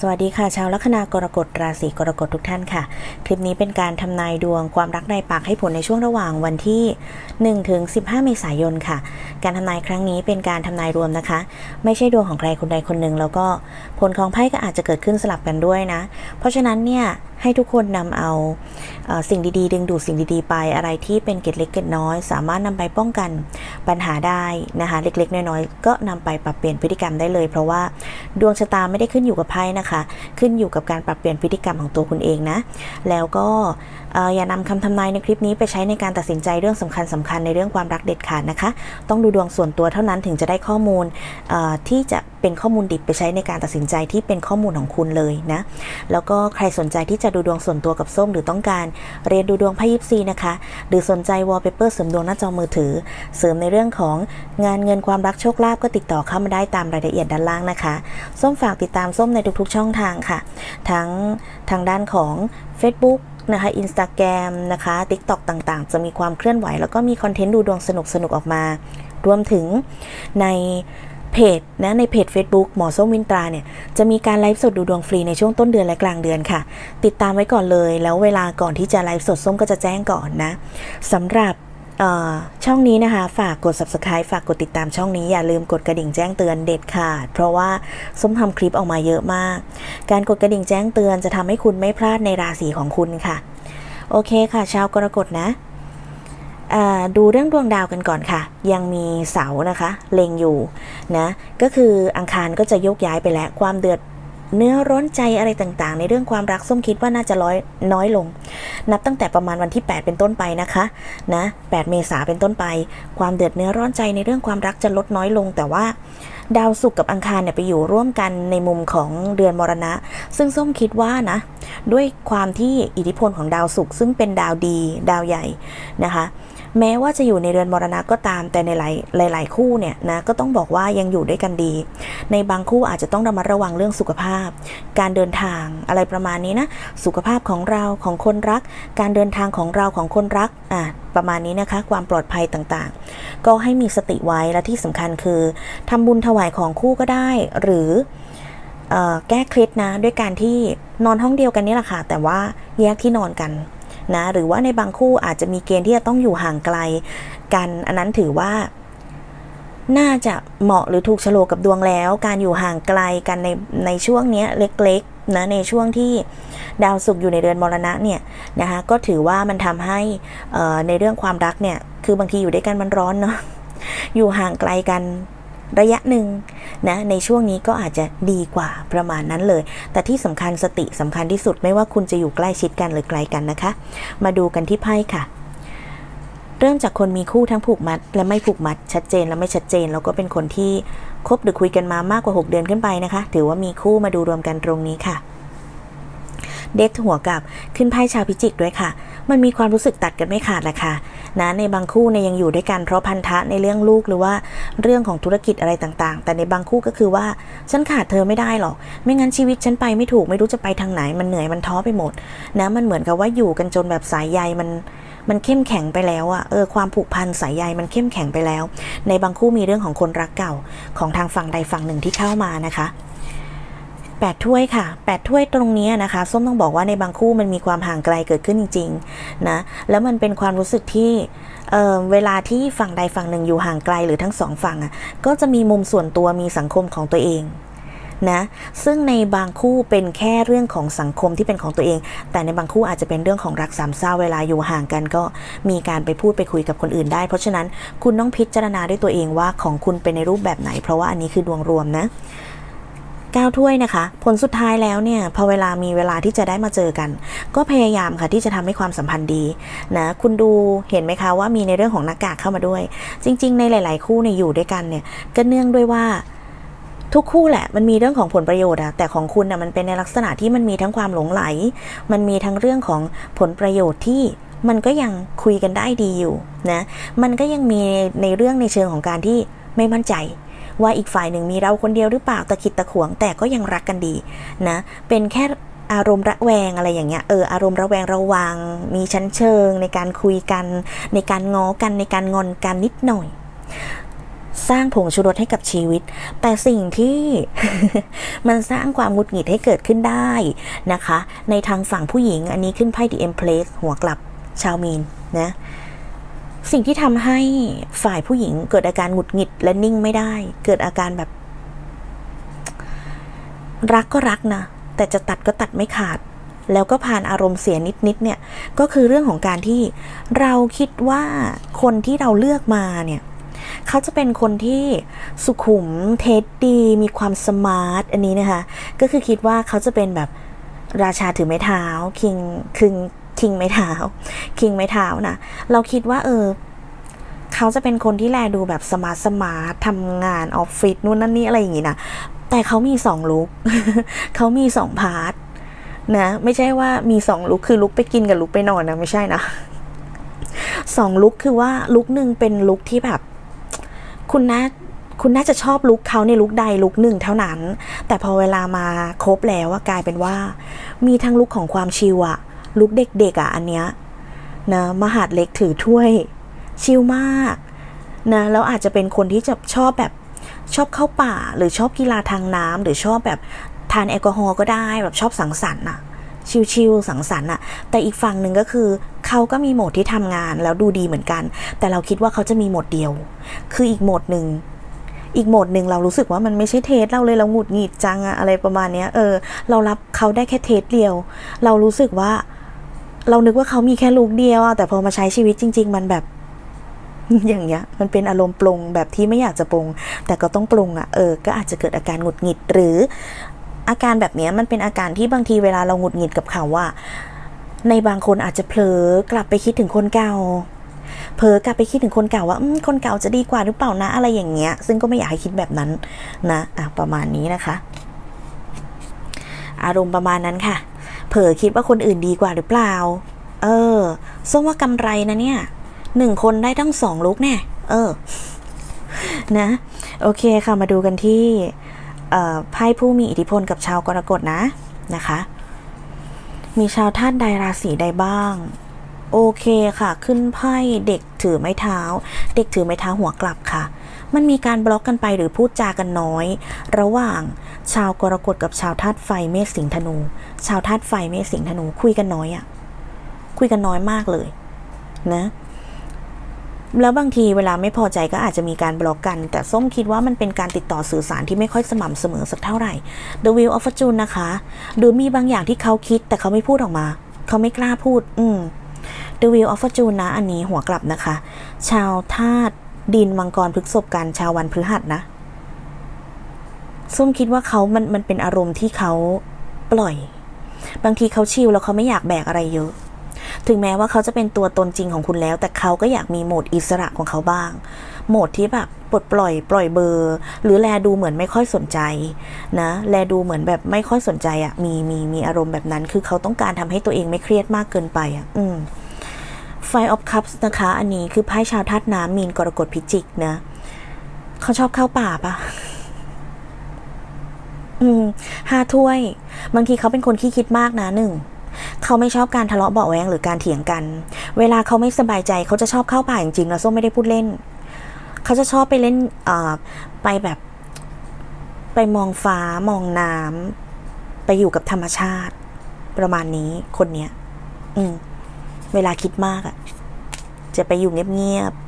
สวัสดีค่ะ ชาวลัคนากรกฎราศีกรกฎทุกท่านค่ะ คลิปนี้เป็นการทำนายดวงความรักในปากให้ผลในช่วงระหว่างวันที่ 1 ถึง 15 เมษายนค่ะ การทำนายครั้งนี้เป็นการทำนายรวมนะคะ ไม่ใช่ดวงของใครคนใดคนหนึ่ง แล้วก็ผลของไพ่ก็อาจจะเกิดขึ้นสลับกันด้วยนะ เพราะฉะนั้นเนี่ย ให้ทุกคนนำเอาเอ่อสิ่งดีๆ ดึงดูดสิ่งดีๆ ไปอะไรที่เป็นเกล็ดเล็กเกล็ดน้อย สามารถนำไปป้องกันปัญหาได้นะคะเล็กๆ น้อยๆ ก็นำไปปรับเปลี่ยนพฤติกรรมได้เลย เพราะว่าดวงชะตาไม่ได้ขึ้นอยู่กับไพ่นะคะ ขึ้นอยู่กับการปรับเปลี่ยนพฤติกรรมของตัวคุณเองนะ แล้วก็ อย่านำคำทำนายในคลิปนี้ไปใช้ในการตัดสินใจเรื่องสำคัญสคัญในเรื่องความรักเด็ดขาดนะคะ ต้องดูดวงส่วนตัวเท่านั้นถึงจะได้ข้อมูลที่จะเป็นข้อมูลดิบไปใช้ในการตัดสินใจที่เป็นข้อมูลของคุณเลยนะ แล้วก็ใครสนใจที่จะดูดวงส่วนตัวกับส้ม หรือต้องการเรียนดูดวงไพ่ยิปซีนะคะ หรือสนใจวอลเปเปอร์เสริมดวงหน้าจอมือถือ เสริมในเรื่องของงานเงินความรักโชคลาภก็ติดต่อเข้ามาได้ตามรายละเอียดด้านล่างนะคะ ส้มฝากติดตามส้มในทุกๆช่องทางค่ะ ทั้งทางด้านของ Facebook นะคะ Instagram นะคะ TikTok ต่างๆ จะมีความเคลื่อนไหว แล้วก็มีคอนเทนต์ดูดวงสนุกๆออกมา รวมถึงในเพจนะในเพจ Facebook หมอส้มวินตราเนี่ย จะมีการไลฟ์สดดูดวงฟรีในช่วงต้นเดือนและกลางเดือนค่ะ ติดตามไว้ก่อนเลย แล้วเวลาก่อนที่จะไลฟ์สดส้มก็จะแจ้งก่อนนะสำหรับ ช่องนี้นะคะ ฝากกด subscribe ฝากกดติดตามช่องนี้อย่าลืมกดกระดิ่งแจ้งเตือนเด็ดขาด เพราะว่าส้มทำคลิปออกมาเยอะมาก การกดกระดิ่งแจ้งเตือนจะทำให้คุณไม่พลาดในราศีของคุณค่ะ โอเคค่ะ ชาวกรกฎนะดูเรื่องดวงดาวกันก่อนค่ะ ยังมีเสานะคะ เล็งอยู่นะ ก็คืออังคารก็จะโยกย้ายไปแล้วความเดือด เนื้อร้อนใจอะไรต่างๆ ในเรื่องความรักส้มคิดว่าน่าจะร้อยน้อยลง นับตั้งแต่ประมาณวันที่ 8 เป็นต้นไปนะคะนะ8เมษาเป็นต้นไป ความเดือดเนื้อร้อนใจในเรื่องความรักจะลดน้อยลง แต่ว่าดาวศุกร์กับอังคารเนี่ยไปอยู่ร่วมกันในมุมของเดือนมรณะ ซึ่งส้มคิดว่านะ ด้วยความที่อิทธิพลของดาวศุกร์ซึ่งเป็นดาวดี ดาวใหญ่นะคะ แม้ว่าจะอยู่ในเรือนมรณะก็ตาม แต่ในหลายหลายๆคู่เนี่ยนะก็ต้องบอกว่ายังอยู่ด้วยกันดี ในบางคู่อาจจะต้องระมัดระวังเรื่องสุขภาพ การเดินทางอะไรประมาณนี้นะสุขภาพของเราของคนรัก การเดินทางของเราของคนรักอะประมาณนี้นะคะความปลอดภัยต่างๆ ก็ให้มีสติไว้และที่สำคัญคือทำบุญถวายของคู่ก็ได้ หรือเอ่อแก้เคล็ดนะด้วยการที่นอนห้องเดียวกันนี่แหละค่ะแต่ว่าแยกที่นอนกัน นะหรือว่าในบางคู่อาจจะมีเกณฑ์ที่จะต้องอยู่ห่างไกลกัน อันนั้นถือว่า น่าจะเหมาะหรือถูกโฉลกกับดวงแล้ว การอยู่ห่างไกลกันในในช่วงนี้เล็กๆนะในช่วงที่ดาวศุกร์อยู่ในเรือนมรณะเนี่ยนะคะก็ถือว่ามันทำให้ในเรื่องความรักเนี่ยคือบางทีอยู่ด้วยกันมันร้อนเนาะอยู่ห่างไกลกัน ระยะหนึ่งนะในช่วงนี้ก็อาจจะดีกว่าประมาณนั้นเลย แต่ที่สำคัญสติสำคัญที่สุดไม่ว่าคุณจะอยู่ใกล้ชิดกันหรือไกลกันนะคะ มาดูกันที่ไพ่ค่ะเริ่มจากคนมีคู่ทั้งผูกมัด และไม่ผูกมัดชัดเจนและไม่ชัดเจน แล้วก็เป็นคนที่คบหรือคุยกันมามากกว่า 6 เดือนขึ้นไปนะคะ ถือว่ามีคู่มาดูรวมกันตรงนี้ค่ะ เด็กหัวกับขึ้นไพ่ชาวพิจิกด้วยค่ะ มันมีความรู้สึกตัดกันไม่ขาดแหละค่ะ นะในบางคู่เนี่ยยังอยู่ด้วยกันเพราะพันธะในเรื่องลูกหรือว่าเรื่องของธุรกิจอะไรต่างๆ แต่ในบางคู่ก็คือว่าฉันขาดเธอไม่ได้หรอก ไม่งั้นชีวิตฉันไปไม่ถูกไม่รู้จะไปทางไหนมันเหนื่อยมันท้อไปหมดนะมันเหมือนกับว่าอยู่กันจนแบบสายใยมันมันเข้มแข็งไปแล้วอะเออความผูกพันสายใยมันเข้มแข็งไปแล้ว ในบางคู่มีเรื่องของคนรักเก่าของทางฝั่งใดฝั่งหนึ่งที่เข้ามานะคะ แปดถ้วยค่ะแปดถ้วยตรงนี้นะคะ ส้มต้องบอกว่าในบางคู่มันมีความห่างไกลเกิดขึ้นจริงๆนะแล้วมันเป็นความรู้สึกที่เเวลาที่ฝั่งใดฝั่งหนึ่งอยู่ห่างไกลหรือทั้งสองฝั่งอะก็จะมีมุมส่วนตัวมีสังคมของตัวเองนะซึ่งในบางคู่เป็นแค่เรื่องของสังคมที่เป็นของตัวเอง แต่ในบางคู่อาจจะเป็นเรื่องของรักสามเศร้าเวลาอยู่ห่างกันก็มีการไปพูดไปคุยกับคนอื่นได้ เพราะฉะนั้นคุณต้องพิจารณาด้วยตัวเองว่าของคุณเป็นในรูปแบบไหน เพราะว่าอันนี้คือดวงรวมนะ ก้าวถ้วยนะคะ ผลสุดท้ายแล้วเนี่ยพอเวลามีเวลาที่จะได้มาเจอกัน ก็พยายามค่ะที่จะทำให้ความสัมพันธ์ดีนะคุณดูเห็นไหมคะว่ามีในเรื่องของหน้ากากเข้ามาด้วย จริง ๆ ในหลาย ๆ คู่เนี่ยอยู่ด้วยกันเนี่ยก็เนื่องด้วยว่าทุกคู่แหละมันมีเรื่องของผลประโยชน์อะแต่ของคุณอะมันเป็นในลักษณะที่มันมีทั้งความหลงไหล มันมีทั้งเรื่องของผลประโยชน์ที่มันก็ยังคุยกันได้ดีอยู่นะมันก็ยังมีในเรื่องในเชิงของการที่ไม่มั่นใจ ว่าอีกฝ่ายหนึ่งมีเราคนเดียวหรือเปล่าตะขิดตะขวง แต่ก็ยังรักกันดีนะเป็นแค่อารมณ์ระแวงอะไรอย่างเงี้ยเอออารมณ์ระแวงระวัง มีชั้นเชิง ในการคุยกัน ในการง้อกันในการงอนกันนิดหน่อย สร้างผงชูรสให้กับชีวิต แต่สิ่งที่มันสร้างความหงุดหงิดให้เกิดขึ้นได้นะคะ ในทางฝั่งผู้หญิงอันนี้ขึ้นไพ่ The Empress หัวกลับชาวมีนนะ สิ่งที่ทำให้ฝ่ายผู้หญิงเกิดอาการหงุดหงิดและนิ่งไม่ได้ เกิดอาการแบบ รักก็รักนะ แต่จะตัดก็ตัดไม่ขาด แล้วก็ผ่านอารมณ์เสียนิดๆเนี่ย ก็คือเรื่องของการที่เราคิดว่าคนที่เราเลือกมาเนี่ยเขาจะเป็นคนที่สุขุมเท็ดดี มีความสมาร์ทอันนี้นะคะ ก็คือคิดว่าเขาจะเป็นแบบราชาถือไม้เท้าคิงคิง คิงไม้เท้าคิงไม้เท้านะเราคิดว่าเออเขาจะเป็นคนที่แลดูแบบสมาร์ทสมาร์ททำงานออฟฟิศนู่นนั่นนี่อะไรอย่างงี้นะแต่เขามีสองลุกเขามีสองพาร์ทนะไม่ใช่ว่ามีสองลุกคือลุกไปกินกับลุกไปนอนนะไม่ใช่นะสองลุกคือว่าลุกหนึ่งเป็นลุกที่แบบ คุณน่าคุณน่าจะชอบลุกเขาในลุกใดลุกหนึ่งเท่านั้น แต่พอเวลามาครบแล้วกลายเป็นว่า มีทั้งลุกของความชิวอะ ลุกเด็กๆอะอันเนี้ยนะมหาดเล็กถือถ้วย ชิลมากนะแล้วอาจจะเป็นคนที่จะชอบแบบชอบเข้าป่า หรือชอบกีฬาทางน้ำหรือชอบแบบทานแอลกอฮอล์ก็ได้แบบชอบสังสรรค์อะชิลๆสังสรรค์อะแต่อีกฝั่งหนึ่งก็คือเขาก็มีโหมดที่ทำงานแล้วดูดีเหมือนกัน แต่เราคิดว่าเขาจะมีโหมดเดียว คืออีกโหมดหนึ่งอีกโหมดหนึ่งเรารู้สึกว่ามันไม่ใช่เทสเราเลยเราหงุดหงิดจังอะอะไรประมาณเนี้ยเออ เรารับเขาได้แค่เทสเดียว เรารู้สึกว่า เรานึกว่าเขามีแค่ลูกเดียวแต่พอมาใช้ชีวิตจริง ๆ มันแบบ อย่างเงี้ย มันเป็นอารมณ์ปรงแบบที่ไม่อยากจะปรงแต่ก็ต้องปรงอะเออก็อาจจะเกิดอาการหงุดหงิดหรือ อาการแบบเนี้ยมันเป็นอาการที่บางทีเวลาเราหงุดหงิดกับเขาว่า ในบางคนอาจจะเผลอกลับไปคิดถึงคนเก่าเผลอกลับไปคิดถึงคนเก่าว่าคนเก่าจะดีกว่าหรือเปล่านะอะไรอย่างเงี้ย ซึ่งก็ไม่อยากให้คิดแบบนั้นนะอะประมาณนี้นะคะ อารมณ์ประมาณนั้นค่ะ เผลอคิดว่าคนอื่นดีกว่าหรือเปล่า เออส้มว่ากำไรนะเนี่ยหนึ่งคนได้ตั้งสองลุกเนี่ยเออ นะ โอเคค่ะมาดูกันที่ไพ่ผู้มีอิทธิพลกับชาวกรกฎนะนะคะ มีชาวธาตุใดราศีใดบ้าง โอเคค่ะ ขึ้นไพ่เด็กถือไม้เท้า เด็กถือไม้เท้าหัวกลับค่ะ มันมีการบล็อกกันไปหรือพูดจากันน้อย ระหว่าง ชาวกรกฎกับชาวธาตุไฟเมษสิงห์ธนู ชาวธาตุไฟเมษสิงห์ธนู คุยกันน้อยอะคุยกันน้อยมากเลย นะ แล้วบางทีเวลาไม่พอใจก็อาจจะมีการบล็อกกัน แต่ส้มคิดว่ามันเป็นการติดต่อสื่อสารที่ไม่ค่อยสม่ำเสมอสักเท่าไหร่ The Wheel of Fortune นะคะดูมีบางอย่างที่เขาคิด แต่เขาไม่พูดออกมา เขาไม่กล้าพูด อืม The Wheel of Fortune นะ อันนี้หัวกลับนะคะ ชาวธาตุดินมังกรพฤกษภกันชาววันพฤหัสนะ ส้มคิดว่าเขามันมันเป็นอารมณ์ที่เขาปล่อย บางทีเขาชิลแล้วเขาไม่อยากแบกอะไรเยอะ ถึงแม้ว่าเขาจะเป็นตัวตนจริงของคุณแล้ว แต่เขาก็อยากมีโหมดอิสระของเขาบ้าง โหมดที่แบบปลดปล่อย ปล่อยเบอร์ หรือแลดูเหมือนไม่ค่อยสนใจนะ แลดูเหมือนแบบไม่ค่อยสนใจอะ่ะ มีมีมีอารมณ์แบบนั้น คือเขาต้องการทำให้ตัวเองไม่เครียดมากเกินไปอะ่ะ อืม Five of Cups นะคะ อันนี้คือไพ่ชาวธาตุน้ำมีนกรกฎพิจิกนะ เขาชอบเข้าป่าปะ อืมห้าถ้วย บางทีเขาเป็นคนขี้คิดมากนะหนึ่งเขาไม่ชอบการทะเลาะเบาแวงหรือการเถียงกัน เวลาเขาไม่สบายใจเขาจะชอบเข้าป่าจริงๆแล้วส้มไม่ได้พูดเล่น เขาจะชอบไปเล่นไปแบบ ไปมองฟ้ามองน้ำไปอยู่กับธรรมชาติ ประมาณนี้คนเนี้ย อืม เวลาคิดมากอะ่ะ จะไปอยู่เงียบๆ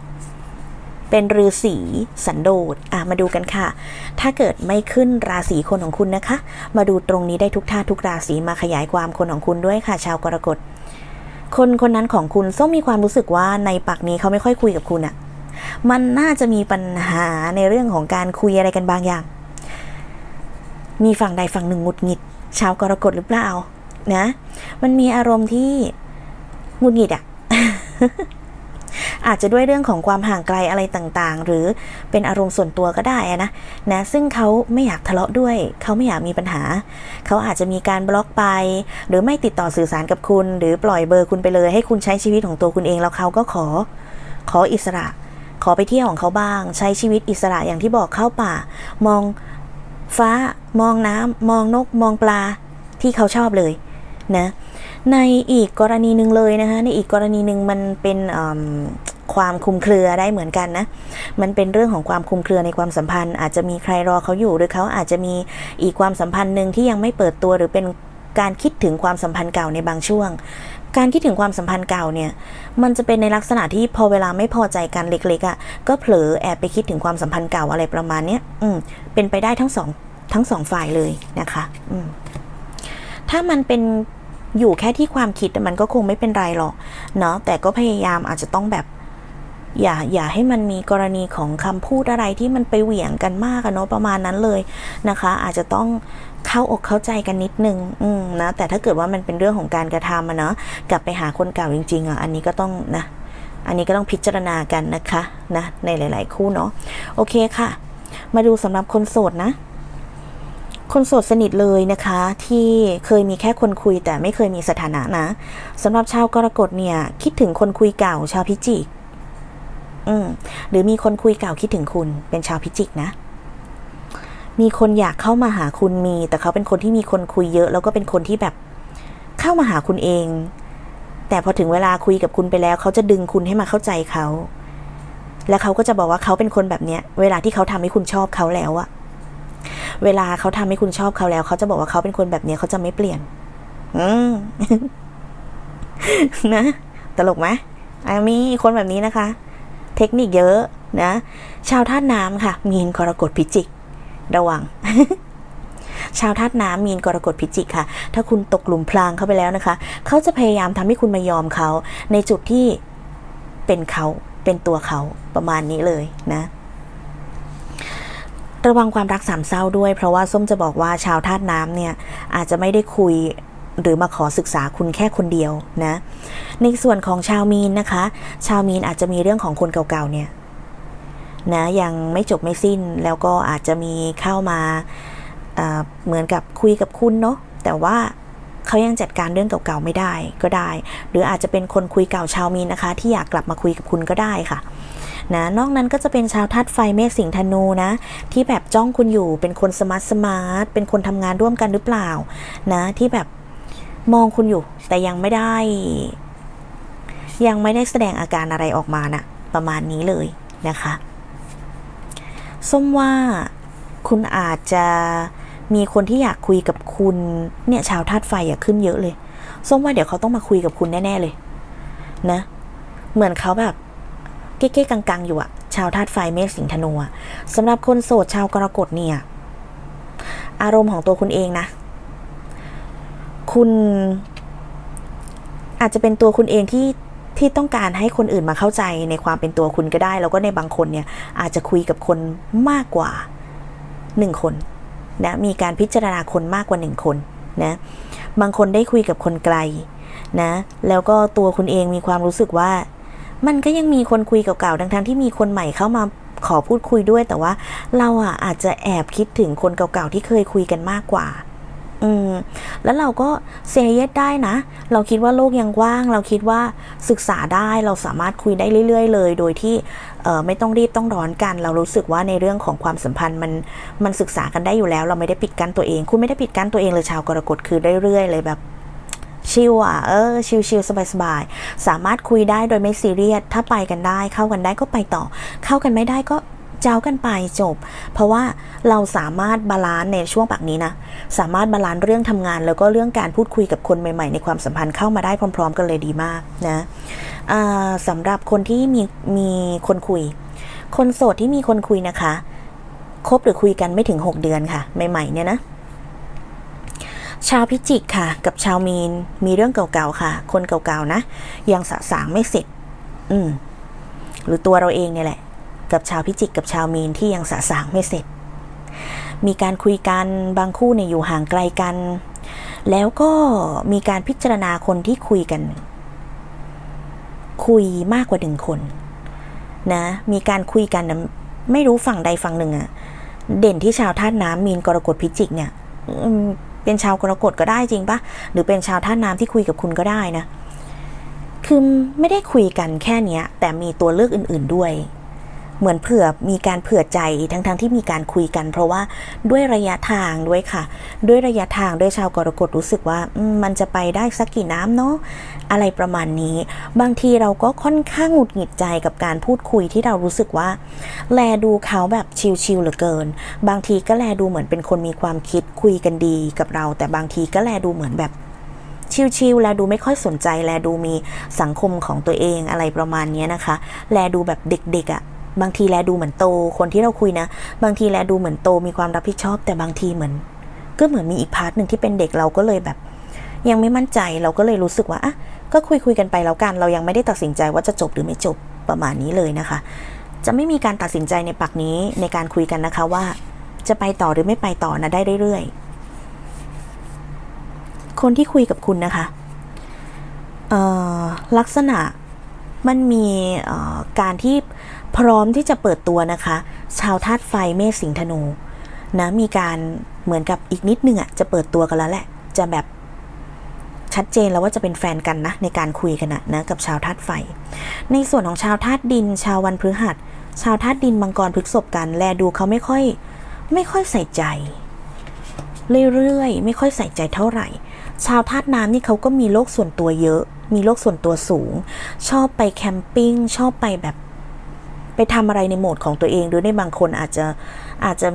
เป็นฤาษีสันโดษอะมาดูกันค่ะ ถ้าเกิดไม่ขึ้นราศีคนของคุณนะคะ มาดูตรงนี้ได้ทุกท่าทุกราศีมาขยายความคนของคุณด้วยค่ะ ชาวกรกฎ คนคนนั้นของคุณส้มมีความรู้สึกว่าในปักนี้เขาไม่ค่อยคุยกับคุณอะมันน่าจะมีปัญหาในเรื่องของการคุยอะไรกันบางอย่าง มีฝั่งใดฝั่งหนึ่งหงุดหงิด ชาวกรกฎหรือเปล่านะ มันมีอารมณ์ที่หงุดหงิดอะ อาจจะด้วยเรื่องของความห่างไกลอะไรต่างๆ หรือเป็นอารมณ์ส่วนตัวก็ได้นะนะซึ่งเขาไม่อยากทะเลาะด้วย เขาไม่อยากมีปัญหา เขาอาจจะมีการบล็อกไป หรือไม่ติดต่อสื่อสารกับคุณ หรือปล่อยเบอร์คุณไปเลย ให้คุณใช้ชีวิตของตัวคุณเองแล้วเขาก็ขอ ขออิสระ ขอไปเที่ยวของเขาบ้าง ใช้ชีวิตอิสระอย่างที่บอกเข้าป่า มองฟ้ามองน้ำมองนก มองปลาที่เขาชอบเลยนะในอีกกรณีหนึ่งเลยนะคะในอีกกรณีหนึ่งมันเป็น ความคุมเครือได้เหมือนกันนะ มันเป็นเรื่องของความคุมเครือในความสัมพันธ์ อาจจะมีใครรอเขาอยู่หรือเขาอาจจะมีอีกความสัมพันธ์หนึ่งที่ยังไม่เปิดตัวหรือเป็นการคิดถึงความสัมพันธ์เก่าในบางช่วง การคิดถึงความสัมพันธ์เก่าเนี่ย มันจะเป็นในลักษณะที่พอเวลาไม่พอใจกันเล็กๆอะ่ะ ก็เผลอแอบไปคิดถึงความสัมพันธ์เก่าอะไรประมาณเนี้ย อืม เป็นไปได้ทั้งสองทั้งสองฝ่ายเลยนะคะ อืม ถ้ามันเป็นอยู่แค่ที่ความคิดมันก็คงไม่เป็นไรหรอก เนาะ แต่ก็พยายามอาจจะต้องแบบ อย่าอย่าให้มันมีกรณีของคำพูดอะไรที่มันไปเหวี่ยงกันมากอะเนาะประมาณนั้นเลยนะคะ อาจจะต้องเข้าอกเข้าใจกันนิดนึงอืมนะแต่ถ้าเกิดว่ามันเป็นเรื่องของการกระทำอะเนาะกลับไปหาคนเก่าจริง ๆอะอันนี้ก็ต้องนะอันนี้ก็ต้องพิจารณากันนะคะนะในหลาย ๆ คู่เนาะโอเคค่ะ มาดูสำหรับคนโสดนะคนโสดสนิทเลยนะคะ ที่เคยมีแค่คนคุยแต่ไม่เคยมีสถานะนะสำหรับชาวกรกฎเนี่ยคิดถึงคนคุยเก่าชาวพิจิก อืมหรือมีคนคุยเก่าคิดถึงคุณ เป็นชาวพิจิกนะ มีคนอยากเข้ามาหาคุณมี แต่เขาเป็นคนที่มีคนคุยเยอะ แล้วก็เป็นคนที่แบบเข้ามาหาคุณเอง แต่พอถึงเวลาคุยกับคุณไปแล้ว เขาจะดึงคุณให้มาเข้าใจเขา แล้วเขาก็จะบอกว่าเขาเป็นคนแบบเนี้ย เวลาที่เขาทำให้คุณชอบเขาแล้วอะเวลาเขาทำให้คุณชอบเขาแล้ว เขาจะบอกว่าเขาเป็นคนแบบเนี้ยเขาจะไม่เปลี่ยน อืมนะ ตลกไหมมีคนแบบนี้นะคะ เทคนิคเยอะนะชาวธาตุน้ำค่ะ มีนกรกฎพิจิก ระวัง ชาวธาตุน้ำมีนกรกฎพิจิกค่ะ ถ้าคุณตกหลุมพรางเข้าไปแล้วนะคะ เขาจะพยายามทำให้คุณมายอมเขา ในจุดที่เป็นเขาเป็นตัวเขาประมาณนี้เลยนะระวังความรักสามเศร้าด้วยเพราะว่าส้มจะบอกว่าชาวธาตุน้ำเนี่ยอาจจะไม่ได้คุย หรือมาขอศึกษาคุณแค่คนเดียวนะ ในส่วนของชาวมีนนะคะ ชาวมีนอาจจะมีเรื่องของคนเก่าๆเนี่ยนะยังไม่จบไม่สิ้นแล้วก็อาจจะมีเข้ามาเอ่อเหมือนกับคุยกับคุณเนาะแต่ว่าเขายังจัดการเรื่องเก่าๆไม่ได้ก็ได้ หรืออาจจะเป็นคนคุยเก่าชาวมีนนะคะ ที่อยากกลับมาคุยกับคุณก็ได้ค่ะนะนอกนั้นก็จะเป็นชาวธาตุไฟเมษสิงห์ธนูนะที่แบบจ้องคุณอยู่เป็นคนสมาร์ทสมาร์ทเป็นคนทำงานร่วมกันหรือเปล่านะที่แบบ มองคุณอยู่ แต่ยังไม่ได้ ยังไม่ได้แสดงอาการอะไรออกมานะประมาณนี้เลยนะคะส้มว่าคุณอาจจะมีคนที่อยากคุยกับคุณเนี่ยชาวธาตุไฟอะขึ้นเยอะเลยส้มว่าเดี๋ยวเขาต้องมาคุยกับคุณแน่ ๆเลย นะ เหมือนเขาแบบเก๊ๆกังๆ อยู่อะชาวธาตุไฟเมษสิงห์ธนูอะสำหรับคนโสดชาวกรกฎเนี่ย อารมณ์ของตัวคุณเองนะ คุณอาจจะเป็นตัวคุณเองที่ที่ต้องการให้คนอื่นมาเข้าใจในความเป็นตัวคุณก็ได้ แล้วก็ในบางคนเนี่ยอาจจะคุยกับคนมากกว่าหนึ่งคนนะมีการพิจารณาคนมากกว่าหนึ่งคนนะบางคนได้คุยกับคนไกลนะแล้วก็ตัวคุณเองมีความรู้สึกว่า มันก็ยังมีคนคุยเก่าๆทั้งๆที่มีคนใหม่เข้ามาขอพูดคุยด้วย แต่ว่าเราอะอาจจะแอบคิดถึงคนเก่าๆที่เคยคุยกันมากกว่า อืมแล้วเราก็เซเยสได้นะ เราคิดว่าโลกยังว่าง เราคิดว่าศึกษาได้เราสามารถคุยได้เรื่อย ๆ เลย โดยที่เออไม่ต้องรีบต้องร้อนกัน เรารู้สึกว่าในเรื่องของความสัมพันธ์มันมันศึกษากันได้อยู่แล้ว เราไม่ได้ปิดกั้นตัวเอง คุณไม่ได้ปิดกั้นตัวเองเลยชาวกรกฎคือเรื่อยๆเลยแบบชิลอะ เออ ชิลชิลสบายสบายๆสามารถคุยได้โดยไม่ซีเรียส ถ้าไปกันได้ เข้ากันได้ก็ไปต่อ เข้ากันไม่ได้ก็ เจ้ากันไปจบ เพราะว่าเราสามารถบาลานซ์ในช่วงแบบนี้นะ สามารถบาลานซ์เรื่องทำงาน แล้วก็เรื่องการพูดคุยกับคนใหม่ๆ ในความสัมพันธ์เข้ามาได้พร้อม ๆ กันเลยดีมากนะสำหรับคนที่มีมีคนคุย คนโสดที่มีคนคุยนะคะคบหรือคุยกันไม่ถึง 6 เดือนค่ะ ใหม่ ๆ เนี่ยนะชาวพิจิกค่ะ กับชาวมีนมีเรื่องเก่าๆค่ะ คนเก่าๆนะ ยังสะสางไม่เสร็จ อืม หรือตัวเราเองเนี่ยแหละ กับชาวพิจิกกับชาวมีนที่ยังสะสางไม่เสร็จ มีการคุยกันบางคู่เนี่ยอยู่ห่างไกลกัน แล้วก็มีการพิจารณาคนที่คุยกัน คุยมากกว่าหนึ่งคนนะมีการคุยกันไม่รู้ฝั่งใดฝั่งหนึ่งอะเด่นที่ชาวธาตุน้ำมีนกรกฎพิจิกเนี่ยเป็นชาวกรกฎก็ได้จริงปะหรือเป็นชาวธาตุน้ำที่คุยกับคุณก็ได้นะคือไม่ได้คุยกันแค่เนี้ยแต่มีตัวเลือกอื่น ๆด้วย เหมือนเผื่อมีการเผื่อใจทั้งๆทที่มีการคุยกัน เพราะว่าด้วยระยะทางด้วยค่ะ ด้วยระยะทางด้วยชาวกรกฎรู้สึกว่ามันจะไปได้สักกี่น้ำเนาะอะไรประมาณนี้ บางทีเราก็ค่อนข้างหงุดหงิดใจกับการพูดคุยที่เรารู้สึกว่า แลดูเขาแบบชิลๆเหลือเกิน บางทีก็แลดูเหมือนเป็นคนมีความคิดคุยกันดีกับเรา แต่บางทีก็แลดูเหมือนแบบชิลๆแลดูไม่ค่อยสนใจแลดูมีสังคมของตัวเองอะไรประมาณนี้นะคะ แลดูแบบเด็กๆอะ่ะ บางทีแลดูเหมือนโต คนที่เราคุยนะ บางทีแลดูเหมือนโตมีความรับผิดชอบ แต่บางทีเหมือน ก็เหมือนมีอีกพาร์ทหนึ่งที่เป็นเด็กเราก็เลยแบบ ยังไม่มั่นใจเราก็เลยรู้สึกว่าอะก็คุยคุยกันไปแล้วกัน เรายังไม่ได้ตัดสินใจว่าจะจบหรือไม่จบประมาณนี้เลยนะคะ จะไม่มีการตัดสินใจในปักนี้ในการคุยกันนะคะว่า จะไปต่อหรือไม่ไปต่อนะได้เรื่อยๆคนที่คุยกับคุณนะคะลักษณะมันมีการที่ พร้อมที่จะเปิดตัวนะคะ ชาวธาตุไฟเมษสิงธนูนะมีการเหมือนกับอีกนิดนึงอะจะเปิดตัวกันแล้วแหละ จะแบบชัดเจนแล้วว่าจะเป็นแฟนกันนะ ในการคุยกันนะนะกับชาวธาตุไฟ ในส่วนของชาวธาตุดิน ชาววันพฤหัส ชาวธาตุดินมังกรพฤกษภกันแลดูเขาไม่ค่อย ไม่ค่อยใส่ใจ เรื่อยๆ ไม่ค่อยใส่ใจเท่าไหร่ ชาวธาตุน้ำนี่เขาก็มีโลกส่วนตัวเยอะ มีโลกส่วนตัวสูง ชอบไปแคมปิ้งชอบไปแบบ ไปทำอะไรในโหมดของตัวเองหรือในบางคนอาจจะอาจจะ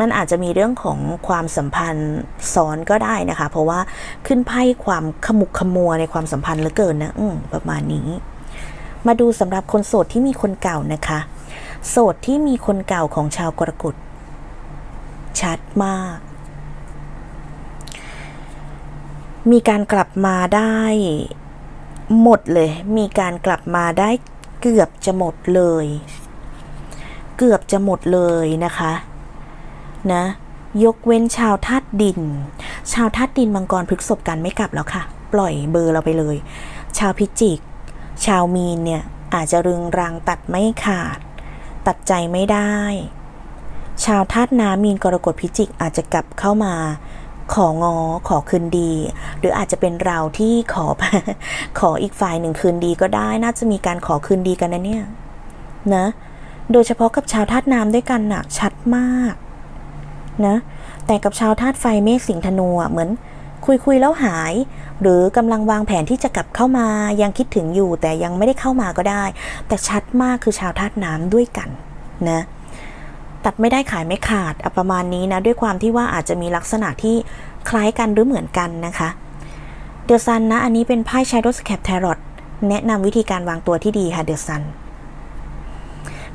มันอาจจะมีเรื่องของความสัมพันธ์ซ้อนก็ได้นะคะ เพราะว่าขึ้นไพ่ความขมุกขมัวในความสัมพันธ์เหลือเกินนะอืประมาณนี้ มาดูสำหรับคนโสดที่มีคนเก่านะคะ โสดที่มีคนเก่าของชาวกรกฎชัดมาก มีการกลับมาได้หมดเลย มีการกลับมาได้ เกือบจะหมดเลย เกือบจะหมดเลยนะคะนะยกเว้นชาวธาตุดิน ชาวธาตุดินมังกรพฤกษบกันไม่กลับแล้วค่ะ ปล่อยเบอร์เราไปเลย ชาวพิจิก ชาวมีนเนี่ยอาจจะรึงรังตัดไม่ขาด ตัดใจไม่ได้ ชาวธาตุน้ำมีนกรกฎพิจิกอาจจะกลับเข้ามา ของอขอคืนดี หรืออาจจะเป็นเราที่ขอขออีกฝ่ายหนึ่งคืนดีก็ได้ น่าจะมีการขอคืนดีกันนะเนี่ยนะ โดยเฉพาะกับชาวธาตุน้ำด้วยกันน่ะ ชัดมากนะ แต่กับชาวธาตุไฟเมษสิงห์ธนูเหมือนคุยคุยๆแล้วหาย หรือกำลังวางแผนที่จะกลับเข้ามายังคิดถึงอยู่แต่ยังไม่ได้เข้ามาก็ได้ แต่ชัดมากคือชาวธาตุน้ำด้วยกันนะ ตัดไม่ได้ขายไม่ขาดอประมาณนี้นะ ด้วยความที่ว่าอาจจะมีลักษณะที่คล้ายกันหรือเหมือนกันนะคะเดอะซันนะ อันนี้เป็นไพ่ Shadow Scap Tarot แนะนำวิธีการวางตัวที่ดีค่ะเดอะซัน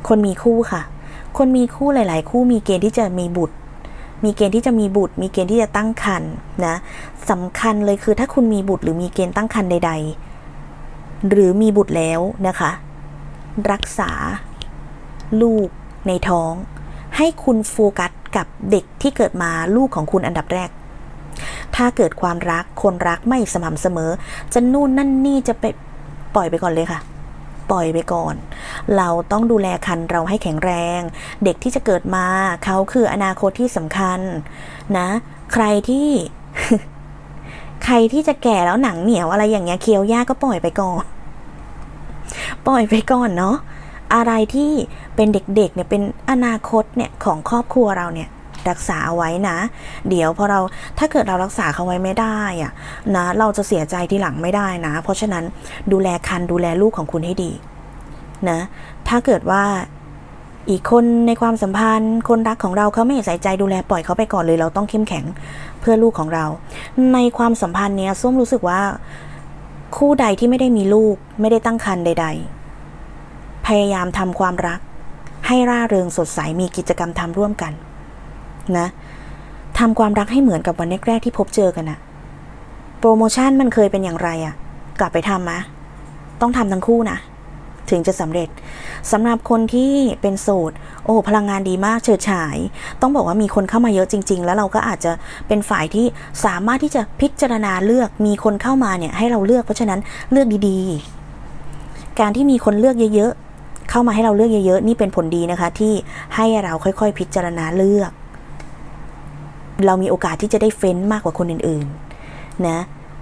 คนมีคู่ค่ะ คนมีคู่หลาย ๆ คู่มีเกณฑ์ที่จะมีบุตร มีเกณฑ์ที่จะมีบุตร มีเกณฑ์ที่จะตั้งครรภ์นะสำคัญเลยคือถ้าคุณมีบุตรหรือมีเกณฑ์ตั้งครรภ์ใด ๆ หรือมีบุตรแล้วนะคะ รักษา ลูกในท้อง ให้คุณโฟกัสกับเด็กที่เกิดมาลูกของคุณอันดับแรก ถ้าเกิดความรักคนรักไม่สม่ำเสมอ จะนู่นนั่นนี่จะไปปล่อยไปก่อนเลยค่ะ ปล่อยไปก่อน เราต้องดูแลคันเราให้แข็งแรง เด็กที่จะเกิดมาเขาคืออนาคตที่สำคัญนะ ใครที่ใครที่จะแก่แล้วหนังเหนียวอะไรอย่างเงี้ยเคี้ยวยากก็ปล่อยไปก่อน ปล่อยไปก่อนเนาะ อะไรที่เป็นเด็กๆเนี่ยเป็นอนาคตเนี่ยของครอบครัวเราเนี่ยรักษาเอาไว้นะ เดี๋ยวพอเราถ้าเกิดเรารักษาเขาไว้ไม่ได้อะนะเราจะเสียใจทีหลังไม่ได้นะ เพราะฉะนั้นดูแลคันดูแลลูกของคุณให้ดีนะถ้าเกิดว่าอีกคนในความสัมพันธ์ คนรักของเราเขาไม่ใส่ใจดูแลปล่อยเขาไปก่อนเลยเราต้องเข้มแข็งเพื่อลูกของเรา ในความสัมพันธ์เนี้ยส้มรู้สึกว่าคู่ใดที่ไม่ได้มีลูกไม่ได้ตั้งครรภ์ใด ๆ พยายามทำความรัก ให้ร่าเริงสดใสมีกิจกรรมทำร่วมกัน นะทำความรักให้เหมือนกับวันแรกๆที่พบเจอกันอะโปรโมชั่นมันเคยเป็นอย่างไรอะกลับไปทำมะ ต้องทำทั้งคู่นะถึงจะสำเร็จสำหรับคนที่เป็นโสดโอ้พลังงานดีมากเฉิดฉาย ต้องบอกว่ามีคนเข้ามาเยอะจริง ๆ แล้วเราก็อาจจะเป็นฝ่ายที่สามารถที่จะพิจารณาเลือกมีคนเข้ามาเนี่ยให้เราเลือกเพราะฉะนั้นเลือกดีๆ การที่มีคนเลือกเยอะๆ เข้ามาให้เราเลือกเยอะๆ นี่เป็นผลดีนะคะ ที่ให้เราค่อยๆ พิจารณาเลือก เรามีโอกาสที่จะได้เฟ้นมากกว่าคนอื่นๆนะ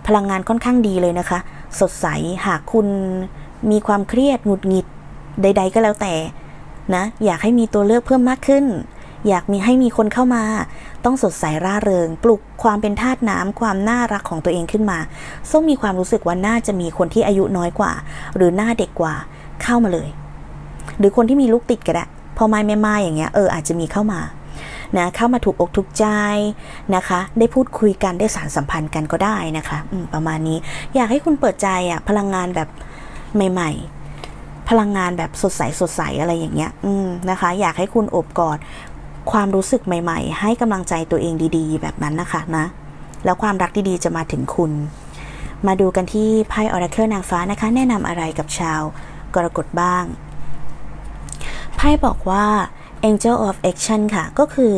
พลังงานค่อนข้างดีเลยนะคะ สดใสหากคุณมีความเครียดหงุดหงิดใด ๆ ก็แล้วแต่นะอยากให้มีตัวเลือกเพิ่มมากขึ้น อยากมีให้มีคนเข้ามา ต้องสดใสร่าเริง ปลุกความเป็นธาตุน้ำความน่ารักของตัวเองขึ้นมาส้มมีความรู้สึกว่าน่าจะมีคนที่อายุน้อยกว่า หรือหน้าเด็กกว่าเข้ามาเลย หรือคนที่มีลูกติดก็ได้พ่อไม้แม่ไม้อย่างเงี้ยเอออาจจะมีเข้ามานะเข้ามาถูกอกถูกใจนะคะ ได้พูดคุยกันได้สารสัมพันธ์กันก็ได้นะคะอืมประมาณนี้อยากให้คุณเปิดใจอะพลังงานแบบใหม่ ๆ พลังงานแบบสดใสสดใสอะไรอย่างเงี้ยอืมนะคะ อยากให้คุณอบกอดความรู้สึกใหม่ ๆ ให้กำลังใจตัวเองดีๆ แบบนั้นนะคะนะ แล้วความรักดีๆจะมาถึงคุณ มาดูกันที่ไพ่ออราเคิลนางฟ้านะคะ แนะนำอะไรกับชาวกรกฎบ้าง พ่บอกว่า Angel of Action ค่ะ ก็คือ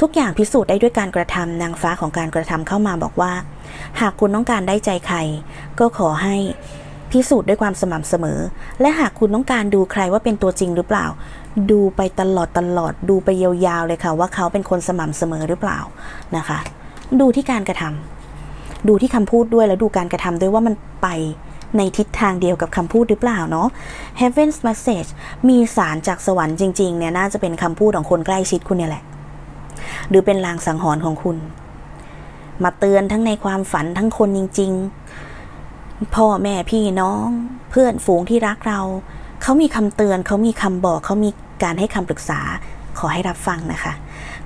ทุกอย่างพิสูจน์ได้ด้วยการกระทำนางฟ้าของการกระทำเข้ามาบอกว่า หากคุณต้องการได้ใจใคร ก็ขอให้พิสูจน์ด้วยความสม่ำเสมอ และหากคุณต้องการดูใครว่าเป็นตัวจริงหรือเปล่า ดูไปตลอดตลอด ดูไปยาวๆเลยค่ะ ว่าเขาเป็นคนสม่ำเสมอหรือเปล่านะคะ ดูที่การกระทำดูที่คำพูดด้วยแล้วดูการกระทำด้วยว่ามันไป ในทิศทางเดียวกับคำพูดหรือเปล่าเนาะ Heaven's Message มีสารจากสวรรค์จริงๆเนี่ยน่าจะเป็นคำพูดของคนใกล้ชิดคุณเนี่ยแหละ หรือเป็นลางสังหรณ์ของคุณ มาเตือนทั้งในความฝันทั้งคนจริง ๆ พ่อแม่พี่น้อง เพื่อนฝูงที่รักเรา เขามีคำเตือนเขามีคำบอกเขามีการให้คำปรึกษา ขอให้รับฟังนะคะ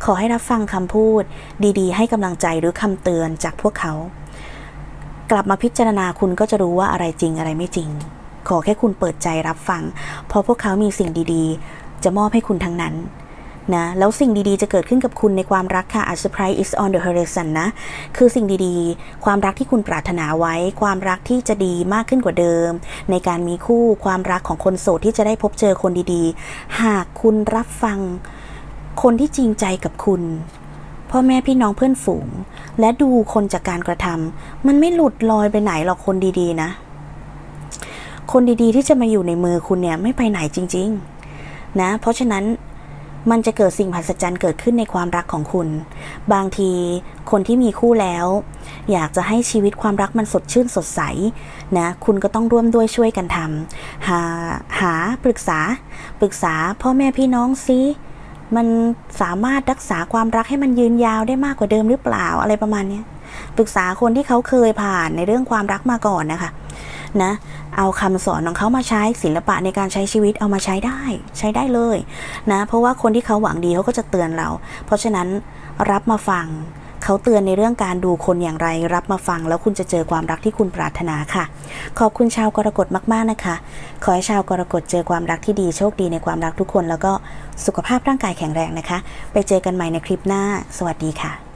ขอให้รับฟังคำพูดดีๆ ให้กำลังใจหรือคำเตือนจากพวกเขา กลับมาพิจารณาคุณก็จะรู้ว่าอะไรจริงอะไรไม่จริง ขอแค่คุณเปิดใจรับฟัง เพราะพวกเขามีสิ่งดีๆ จะมอบให้คุณทั้งนั้นนะแล้วสิ่งดีๆ จะเกิดขึ้นกับคุณในความรักค่ะ A surprise is on the horizon นะ คือสิ่งดีๆ ความรักที่คุณปรารถนาไว้ ความรักที่จะดีมากขึ้นกว่าเดิม ในการมีคู่ความรักของคนโสดที่จะได้พบเจอคนดีๆ หากคุณรับฟังคนที่จริงใจกับคุณ พ่อแม่พี่น้องเพื่อนฝูง และดูคนจากการกระทำมันไม่หลุดลอยไปไหนหรอกคนดีๆนะ คนดีๆที่จะมาอยู่ในมือคุณเนี่ยไม่ไปไหนจริง ๆ นะ เพราะฉะนั้นมันจะเกิดสิ่งมหัศจรรย์เกิดขึ้นในความรักของคุณ บางทีคนที่มีคู่แล้ว อยากจะให้ชีวิตความรักมันสดชื่นสดใสนะ คุณก็ต้องร่วมด้วยช่วยกันทำหาหาปรึกษา ปรึกษาพ่อแม่พี่น้องซิ มันสามารถรักษาความรักให้มันยืนยาวได้มากกว่าเดิมหรือเปล่าอะไรประมาณนี้ปรึกษาคนที่เขาเคยผ่านในเรื่องความรักมาก่อนนะคะนะเอาคำสอนของเขามาใช้ศิลปะในการใช้ชีวิตเอามาใช้ได้ ใช้ได้เลยนะเพราะว่าคนที่เขาหวังดีเขาก็จะเตือนเรา เพราะฉะนั้นรับมาฟัง เขาเตือนในเรื่องการดูคนอย่างไรรับมาฟัง แล้วคุณจะเจอความรักที่คุณปรารถนาค่ะ ขอบคุณชาวกรกฎมาก ๆ นะคะ ขอให้ชาวกรกฎเจอความรักที่ดีโชคดีในความรักทุกคน แล้วก็สุขภาพร่างกายแข็งแรงนะคะ ไปเจอกันใหม่ในคลิปหน้า สวัสดีค่ะ